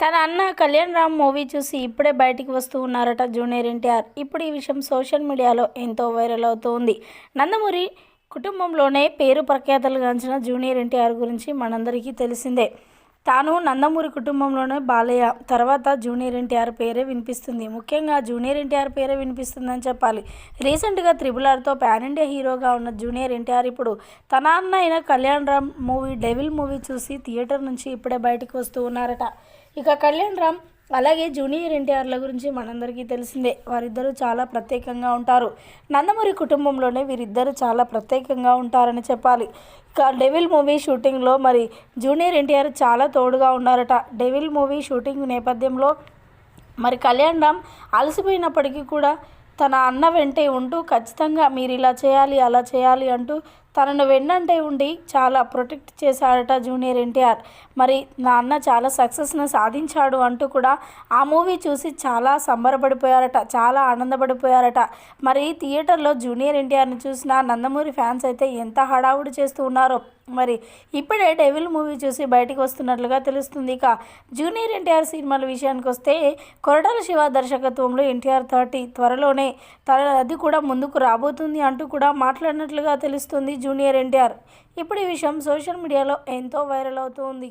తన అన్న కళ్యాణ్ రామ్ మూవీ చూసి ఇప్పుడే బయటికి వస్తూ ఉన్నారట జూనియర్ ఎన్టీఆర్. ఇప్పుడు ఈ విషయం సోషల్ మీడియాలో ఎంతో వైరల్ అవుతోంది. నందమూరి కుటుంబంలోనే పేరు ప్రఖ్యాతలు గాంచిన జూనియర్ ఎన్టీఆర్ గురించి మనందరికీ తెలిసిందే. తాను నందమూరి కుటుంబంలోనే బాలయ్య తర్వాత జూనియర్ ఎన్టీఆర్ పేరే వినిపిస్తుంది. ముఖ్యంగా జూనియర్ ఎన్టీఆర్ పేరే వినిపిస్తుందని చెప్పాలి. రీసెంట్గా త్రిబుల్ ఆర్తో పాన్ ఇండియా హీరోగా ఉన్న జూనియర్ ఎన్టీఆర్ ఇప్పుడు తన అన్న అయిన Kalyan Ram movie Devil movie చూసి థియేటర్ నుంచి ఇప్పుడే బయటకు వస్తూ ఉన్నారట. ఇక కళ్యాణ్ రామ్ అలాగే జూనియర్ ఎన్టీఆర్ల గురించి మనందరికీ తెలిసిందే వారిద్దరూ చాలా ప్రత్యేకంగా ఉంటారు. నందమూరి కుటుంబంలోనే వీరిద్దరూ చాలా ప్రత్యేకంగా ఉంటారని చెప్పాలి. ఇక డెవిల్ మూవీ షూటింగ్లో మరి జూనియర్ ఎన్టీఆర్ చాలా తోడుగా ఉన్నారట. డెవిల్ మూవీ షూటింగ్ నేపథ్యంలో మరి కళ్యాణ్ రామ్ అలసిపోయినప్పటికీ కూడా తన అన్న వెంటే ఉంటూ ఖచ్చితంగా మీరు ఇలా చేయాలి అలా చేయాలి అంటూ తనను వెన్నంటే ఉండి చాలా ప్రొటెక్ట్ చేశాడట జూనియర్ ఎన్టీఆర్. మరి నా అన్న చాలా సక్సెస్ను సాధించాడు అంటూ కూడా ఆ మూవీ చూసి చాలా సంబరపడిపోయారట చాలా ఆనందపడిపోయారట. మరి థియేటర్లో జూనియర్ ఎన్టీఆర్ని చూసిన నందమూరి ఫ్యాన్స్ అయితే ఎంత హడావుడి చేస్తూ ఉన్నారో. మరి ఇప్పుడే డెవిల్ మూవీ చూసి బయటికి వస్తున్నట్లుగా తెలుస్తుంది. ఇక జూనియర్ ఎన్టీఆర్ సినిమాల విషయానికి వస్తే కొరటాల శివ దర్శకత్వంలో ఎన్టీఆర్ థర్టీ త్వరలోనే తన అది కూడా ముందుకు రాబోతుంది అంటూ కూడా మాట్లాడినట్లుగా తెలుస్తుంది జూనియర్ ఎన్టీఆర్. ఇప్పుడు ఈ విషయం సోషల్ మీడియాలో ఎంతో వైరల్ అవుతుంది